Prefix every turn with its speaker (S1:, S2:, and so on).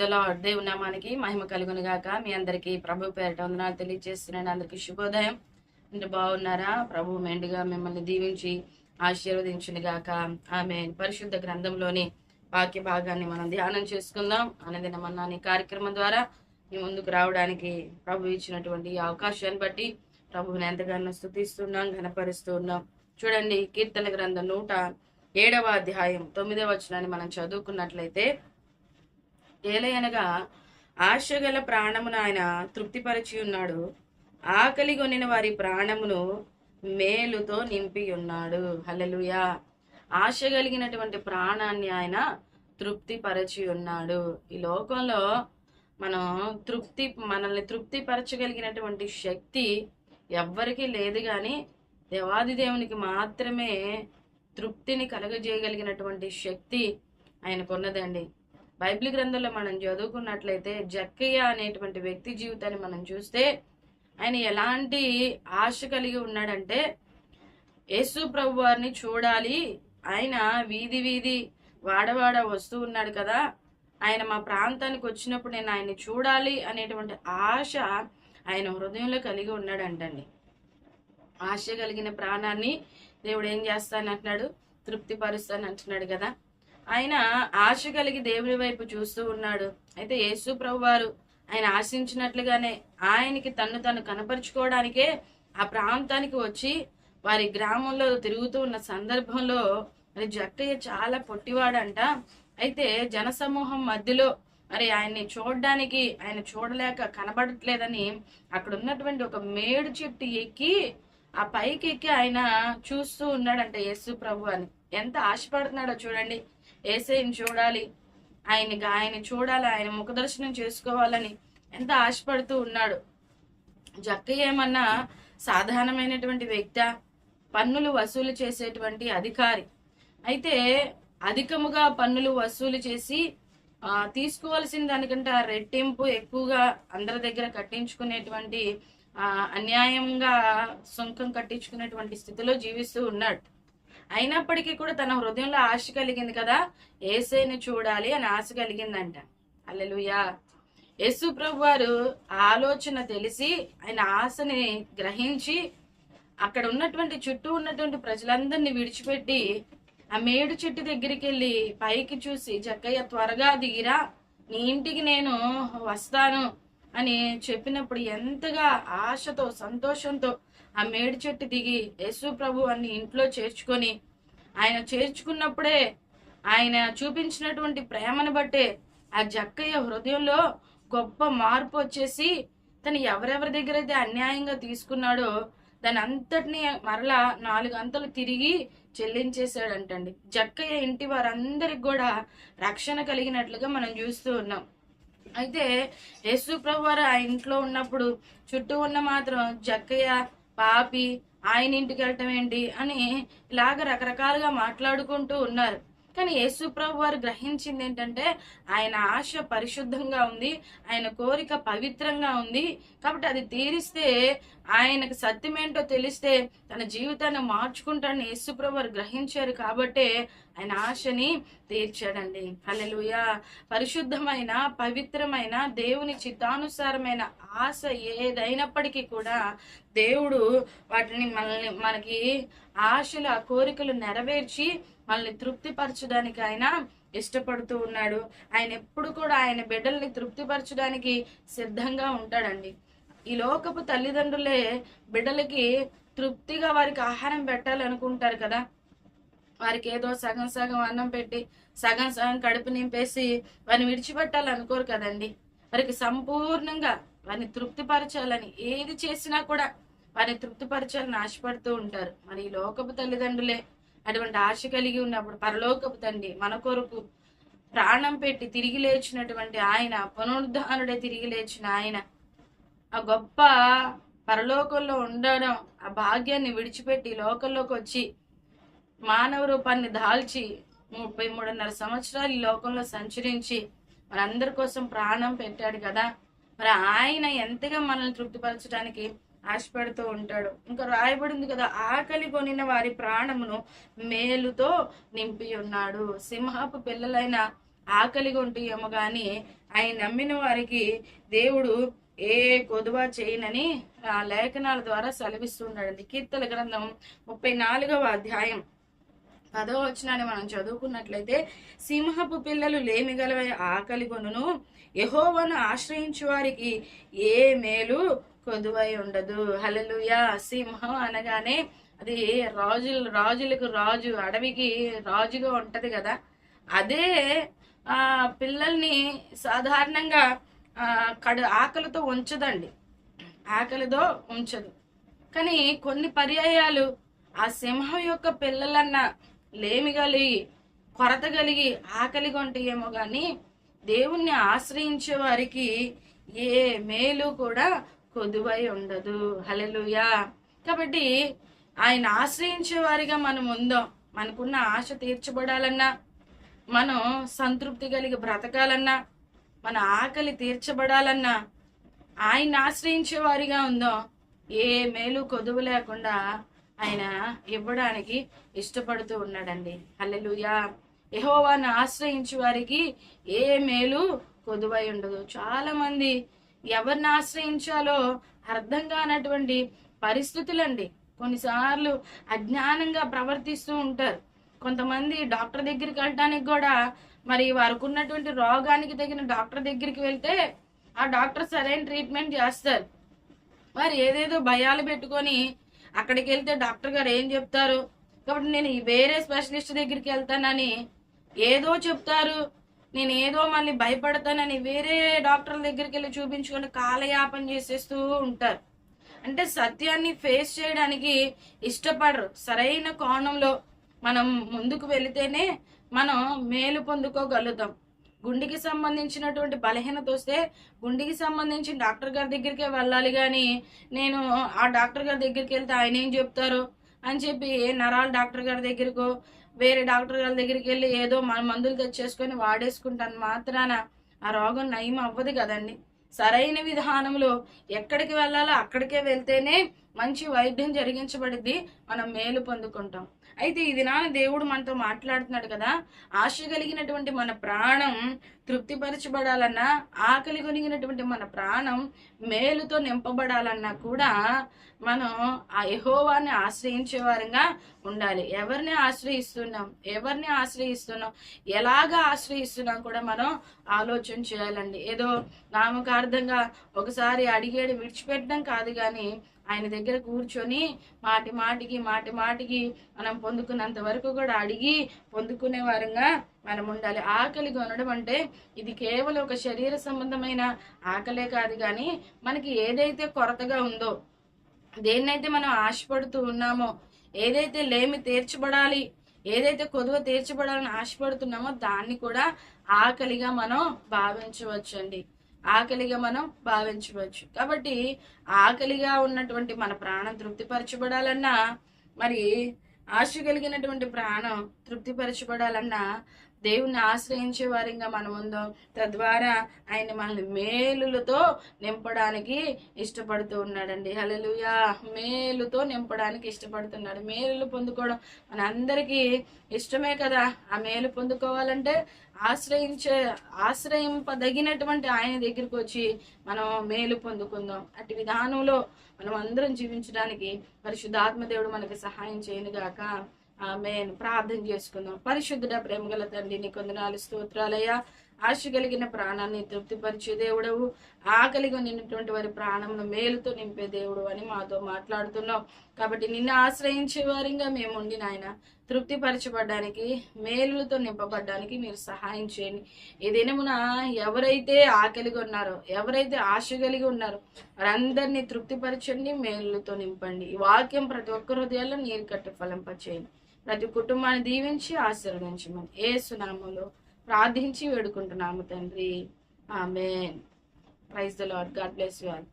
S1: ప్రైజ్లో నామానికి మహిమ కలుగును గాక. మీ అందరికీ ప్రభు పేరిట వందనాలు తెలియజేస్తున్నాను. అందరికీ శుభోదయం. అంటే బాగున్నారా? ప్రభు మెండుగా మిమ్మల్ని దీవించి ఆశీర్వదించును గాక. ఆమె పరిశుద్ధ గ్రంథంలోని వాక్య భాగాన్ని మనం ధ్యానం చేసుకుందాం. అనేది మన కార్యక్రమం ద్వారా మీ ముందుకు రావడానికి ప్రభు ఇచ్చినటువంటి అవకాశాన్ని బట్టి ప్రభువుని ఎంతగానో స్థుతిస్తున్నాం ఘనపరుస్తూ ఉన్నాం. చూడండి కీర్తన గ్రంథం నూట ఏడవ అధ్యాయం తొమ్మిదవ వచనాన్ని మనం చదువుకున్నట్లయితే ఏలయనగా ఆశగల ప్రాణమును ఆయన తృప్తిపరిచి ఉన్నాడు. ఆకలి కొనిన వారి ప్రాణమును మేలుతో నింపి ఉన్నాడు. హలలుయా ఆశ కలిగినటువంటి ప్రాణాన్ని ఆయన తృప్తిపరచి ఉన్నాడు. ఈ లోకంలో మనం తృప్తి మనల్ని తృప్తిపరచగలిగినటువంటి శక్తి ఎవ్వరికీ లేదు కానీ దేవాది దేవునికి మాత్రమే తృప్తిని కలగజేయగలిగినటువంటి శక్తి ఆయనకు ఉన్నదండి బైబిల్ గ్రంథంలో మనం చదువుకున్నట్లయితే జక్కయ్య అనేటువంటి వ్యక్తి జీవితాన్ని మనం చూస్తే ఆయన ఎలాంటి ఆశ కలిగి ఉన్నాడంటే యేసు ప్రభు వారిని చూడాలి. ఆయన వీధి వీధి వాడవాడ వస్తూ ఉన్నాడు కదా. ఆయన మా ప్రాంతానికి వచ్చినప్పుడు నేను ఆయన్ని చూడాలి అనేటువంటి ఆశ ఆయన హృదయంలో కలిగి ఉన్నాడంటండి. ఆశ కలిగిన ప్రాణాన్ని దేవుడు ఏం చేస్తానంటున్నాడు? తృప్తిపరుస్తాను అంటున్నాడు కదా. ఆయన ఆశ కలిగి దేవుని వైపు చూస్తూ ఉన్నాడు. అయితే యేసు ప్రభు వారు ఆయన ఆశించినట్లుగానే ఆయనకి తన్ను తను కనపరుచుకోవడానికే ఆ ప్రాంతానికి వచ్చి వారి గ్రామంలో తిరుగుతూ ఉన్న సందర్భంలో మరి జక్కయ్య చాలా పొట్టివాడంట. అయితే జనసమూహం మధ్యలో మరి ఆయన్ని చూడడానికి ఆయన చూడలేక కనబడట్లేదని అక్కడ ఉన్నటువంటి ఒక మేడు చెట్టు ఎక్కి ఆ పైకి ఎక్కి ఆయన చూస్తూ ఉన్నాడంట యేసు ప్రభు అని. ఎంత ఆశపడుతున్నాడో చూడండి. ఏసైని చూడాలి. ఆయనకి ఆయన చూడాలి ఆయన ముఖదర్శనం చేసుకోవాలని ఎంత ఆశపడుతూ ఉన్నాడు. జక్కయ్య ఏమన్నా సాధారణమైనటువంటి వ్యక్తి పన్నులు వసూలు చేసేటువంటి అధికారి. అయితే అధికముగా పన్నులు వసూలు చేసి తీసుకోవాల్సిన దానికంటే ఆ రెట్టింపు ఎక్కువగా అందరి దగ్గర కట్టించుకునేటువంటి అన్యాయంగా సుంకం కట్టించుకునేటువంటి స్థితిలో జీవిస్తూ ఉన్నాడు. అయినప్పటికీ కూడా తన హృదయంలో ఆశ కలిగింది కదా? ఏసైని చూడాలి అని ఆశ కలిగిందంట. అల్లెలుయా యేసు ప్రభు వారు ఆలోచన తెలిసి ఆయన ఆశని గ్రహించి అక్కడ ఉన్నటువంటి చుట్టూ ఉన్నటువంటి ప్రజలందరినీ విడిచిపెట్టి ఆ మేడు చెట్టు దగ్గరికి వెళ్ళి పైకి చూసి జక్కయ్య త్వరగా దిగిరా. నీ ఇంటికి నేను వస్తాను అని చెప్పినప్పుడు ఎంతగా ఆశతో సంతోషంతో ఆ మేడి చెట్టు దిగి యేసు ప్రభు అన్ని ఇంట్లో చేర్చుకొని ఆయన చేర్చుకున్నప్పుడే ఆయన చూపించినటువంటి ప్రేమను బట్టే ఆ జక్కయ్య హృదయంలో గొప్ప మార్పు వచ్చేసి తను ఎవరెవరి దగ్గర అయితే అన్యాయంగా తీసుకున్నాడో దాని అంతటిని మరలా నాలుగు అంతలు తిరిగి చెల్లించేశాడంటండి. జక్కయ్య ఇంటి వారందరికి కూడా రక్షణ కలిగినట్లుగా మనం చూస్తూ ఉన్నాం. అయితే యేసు ప్రభు వారు ఆ ఇంట్లో ఉన్నప్పుడు చుట్టూ ఉన్న మాత్రం జక్కయ్య పాపి ఆయన ఇంటికి వెళ్ళటం ఏంటి అని ఇలాగ రకరకాలుగా మాట్లాడుకుంటూ ఉన్నారు. కానీ యేసు ప్రభు వారు గ్రహించింది ఏంటంటే ఆయన ఆశ పరిశుద్ధంగా ఉంది ఆయన కోరిక పవిత్రంగా ఉంది. కాబట్టి అది తీరిస్తే ఆయనకు సత్యమేంటో తెలిస్తే తన జీవితాన్ని మార్చుకుంటాడని యేసు ప్రభు వారు గ్రహించారు కాబట్టే ఆయన ఆశని తీర్చాడండి. అలెలుయ పరిశుద్ధమైన పవిత్రమైన దేవుని చిత్తానుసారమైన ఆశ ఏదైనప్పటికీ కూడా దేవుడు వాటిని మనల్ని మనకి ఆశలు ఆ కోరికలు నెరవేర్చి మనల్ని తృప్తిపరచడానికి ఆయన ఇష్టపడుతూ ఉన్నాడు. ఆయన ఎప్పుడు కూడా ఆయన బిడ్డల్ని తృప్తిపరచడానికి సిద్ధంగా ఉంటాడండి. ఈ లోకపు తల్లిదండ్రులే బిడ్డలకి తృప్తిగా వారికి ఆహారం పెట్టాలనుకుంటారు కదా. వారికి ఏదో సగం సగం అన్నం పెట్టి సగం సగం కడుపు నింపేసి వారిని విడిచిపెట్టాలనుకోరు కదండి. వారికి సంపూర్ణంగా వారిని తృప్తిపరచాలని ఏది చేసినా కూడా వారిని తృప్తిపరచాలని ఆశపడుతూ ఉంటారు. మరి ఈ లోకపు తల్లిదండ్రులే అటువంటి ఆశ కలిగి ఉన్నప్పుడు పరలోకపు తండ్రి మన కొరకు ప్రాణం పెట్టి తిరిగి లేచినటువంటి ఆయన పునరుద్ధానుడే తిరిగి లేచిన ఆయన ఆ గొప్ప పరలోకంలో ఉండడం ఆ భాగ్యాన్ని విడిచిపెట్టి లోకంలోకి వచ్చి మానవ రూపాన్ని దాల్చి ముప్పై మూడున్నర సంవత్సరాలు ఈ లోకంలో సంచరించి మనందరి కోసం ప్రాణం పెట్టాడు కదా. మరి ఆయన ఎంతగా మనల్ని తృప్తిపరచడానికి ఆశపడుతూ ఉంటాడు. ఇంకా రాయబడింది కదా ఆకలి కొనిన వారి ప్రాణమును మేలుతో నింపి ఉన్నాడు. సింహపు పిల్లలైన ఆకలిగా ఉంటాయేమో కానీ ఆయన నమ్మిన వారికి దేవుడు ఏ కొదువ చేయనని ఆ లేఖనాల ద్వారా సెలవిస్తున్నాడండి కీర్తల గ్రంథం ముప్పై నాలుగవ అధ్యాయం. పదవ వచనాన్ని మనం చదువుకున్నట్లయితే సింహపు పిల్లలు లేమిగలవే ఆకలి కొనును యహోవను ఆశ్రయించు వారికి ఏ మేలు కొదువై ఉండదు. హలలుయా సింహం అనగానే అది రాజులు రాజులకు రాజు అడవికి రాజుగా ఉంటది కదా. అదే ఆ పిల్లల్ని సాధారణంగా కడు ఆకలితో ఉంచదండి. ఆకలితో ఉంచదు. కానీ కొన్ని పర్యాయాలు ఆ సింహం యొక్క పిల్లలన్న లేమి కలిగి కొరత కలిగి ఆకలి కొంటాయేమో కానీ దేవుణ్ణి ఆశ్రయించే వారికి ఏ మేలు కూడా కొదువై ఉండదు. హలెలుయా కాబట్టి ఆయన ఆశ్రయించే వారిగా మనం ఉందాం. మనకున్న ఆశ తీర్చబడాలన్నా మనం సంతృప్తి కలిగి బ్రతకాలన్నా మన ఆకలి తీర్చబడాలన్నా ఆయన ఆశ్రయించే వారిగా ఉందాం. ఏ మేలు కొదువు లేకుండా ఆయన ఇవ్వడానికి ఇష్టపడుతూ ఉన్నాడండి. హల్లెలూయా. యెహోవాను ఆశ్రయించే వారికి ఏ మేలు కొదువై ఉండదు. చాలా మంది ఎవరిని ఆశ్రయించాలో అర్థం కానటువంటి పరిస్థితులండి. కొన్నిసార్లు అజ్ఞానంగా ప్రవర్తిస్తూ ఉంటారు. కొంతమంది డాక్టర్ దగ్గరికి వెళ్ళడానికి కూడా మరి వారికి ఉన్నటువంటి రోగానికి తగిన డాక్టర్ దగ్గరికి వెళ్తే ఆ డాక్టర్ సరైన ట్రీట్మెంట్ చేస్తారు. మరి ఏదేదో భయాలు పెట్టుకొని అక్కడికి వెళ్తే డాక్టర్ గారు ఏం చెప్తారు? కాబట్టి నేను వేరే స్పెషలిస్ట్ దగ్గరికి వెళ్తానని ఏదో చెప్తారు. నేను ఏదో మళ్ళీ భయపడతానని వేరే డాక్టర్ల దగ్గరికి వెళ్ళి చూపించుకొని కాలయాపన చేసేస్తూ ఉంటారు. అంటే సత్యాన్ని ఫేస్ చేయడానికి ఇష్టపడరు. సరైన కోణంలో మనం ముందుకు వెళితేనే మనం మేలు పొందుకోగలుగుతాం. గుండెకి సంబంధించినటువంటి బలహీనత వస్తే గుండెకి సంబంధించిన డాక్టర్ గారి దగ్గరికే వెళ్ళాలి కానీ నేను ఆ డాక్టర్ గారి దగ్గరికి వెళ్తే ఆయన ఏం చెప్తారు? అని చెప్పి నరాల డాక్టర్ గారి దగ్గరకో వేరే డాక్టర్ గారి దగ్గరికి వెళ్ళి ఏదో మన మందులు తెచ్చేసుకొని వాడేసుకుంటాను మాత్రాన ఆ రోగం నయం అవ్వదు కదండి. సరైన విధానంలో ఎక్కడికి వెళ్ళాలో అక్కడికే వెళ్తేనే మంచి వైద్యం జరిగించబడిద్ది. మనం మేలు పొందుకుంటాం. అయితే ఈ దినాన దేవుడు మనతో మాట్లాడుతున్నాడు కదా. ఆశ కలిగినటువంటి మన ప్రాణం తృప్తిపరచబడాలన్నా ఆకలి కొనిగినటువంటి మన ప్రాణం మేలుతో నింపబడాలన్నా కూడా మనం ఆ యహోవాన్ని ఆశ్రయించే వారంగా ఉండాలి. ఎవరిని ఆశ్రయిస్తున్నాం? ఎవరిని ఆశ్రయిస్తున్నాం? ఎలాగా ఆశ్రయిస్తున్నాం కూడా మనం ఆలోచన చేయాలండి. ఏదో నామకార్థంగా ఒకసారి అడిగేడు విడిచిపెట్టడం కాదు కానీ ఆయన దగ్గర కూర్చొని మాటి మాటికి మాటి మాటికి మనం పొందుకున్నంత వరకు కూడా అడిగి పొందుకునే వారంగా మనం ఉండాలి ఆకలి కొనడం అంటే ఇది కేవలం ఒక శరీర సంబంధమైన ఆకలే కాదు కానీ మనకి ఏదైతే కొరతగా ఉందో దేన్నైతే మనం ఆశపడుతూ ఉన్నామో ఏదైతే లేమి తీర్చబడాలి ఏదైతే కొదువ తీర్చబడాలని ఆశపడుతున్నామో దాన్ని కూడా ఆకలిగా మనం భావించవచ్చు అండి ఆకలిగా మనం భావించవచ్చు. కాబట్టి ఆకలిగా ఉన్నటువంటి మన ప్రాణం తృప్తిపరచబడాలన్నా మరి ఆశ కలిగినటువంటి ప్రాణం తృప్తిపరచబడాలన్నా దేవుణ్ణి ఆశ్రయించే వారిగా మనం ఉందాం. తద్వారా ఆయన మనల్ని మేలులతో నింపడానికి ఇష్టపడుతూ ఉన్నాడండి. హలలుయా మేలుతో నింపడానికి ఇష్టపడుతున్నాడు. మేలులు పొందుకోవడం మన అందరికీ ఇష్టమే కదా. ఆ మేలు పొందుకోవాలంటే ఆశ్రయించే ఆశ్రయింపదగినటువంటి ఆయన దగ్గరికి వచ్చి మనం మేలు పొందుకుందాం. అటు విధానంలో మనం అందరం జీవించడానికి పరిశుద్ధాత్మ దేవుడు మనకి సహాయం చేయను గాక ఆమెన్. ప్రార్థన చేసుకుందాం. పరిశుద్ధుడ ప్రేమగల తండ్రి నీ కొందనాలు స్తోత్రాలయ్యా. ఆశ కలిగిన ప్రాణాన్ని తృప్తిపరిచే దేవుడవు. ఆకలిగా నిన్నటువంటి వారి ప్రాణంలో మేలుతో నింపే దేవుడు అని మాతో మాట్లాడుతున్నాం కాబట్టి నిన్ను ఆశ్రయించే వారిగా మేము ఉండి నాయన తృప్తిపరచబడ్డానికి మేలులతో నింపబడ్డానికి మీరు సహాయం చేయండి. ఈ దినమున ఎవరైతే ఆకలిగా ఉన్నారో ఎవరైతే ఆశ కలిగి ఉన్నారో వారందరినీ తృప్తిపరచండి మేలులతో నింపండి. ఈ వాక్యం ప్రతి ఒక్క హృదయాల్లో నీరు కట్టి ఫలింపచేయండి. ప్రతి కుటుంబాన్ని దీవించి ఆశీర్వదించమని ఏ సునామంలో ప్రార్థించి వేడుకుంటున్నాము తండ్రి. ఆమె praise the Lord God bless you all.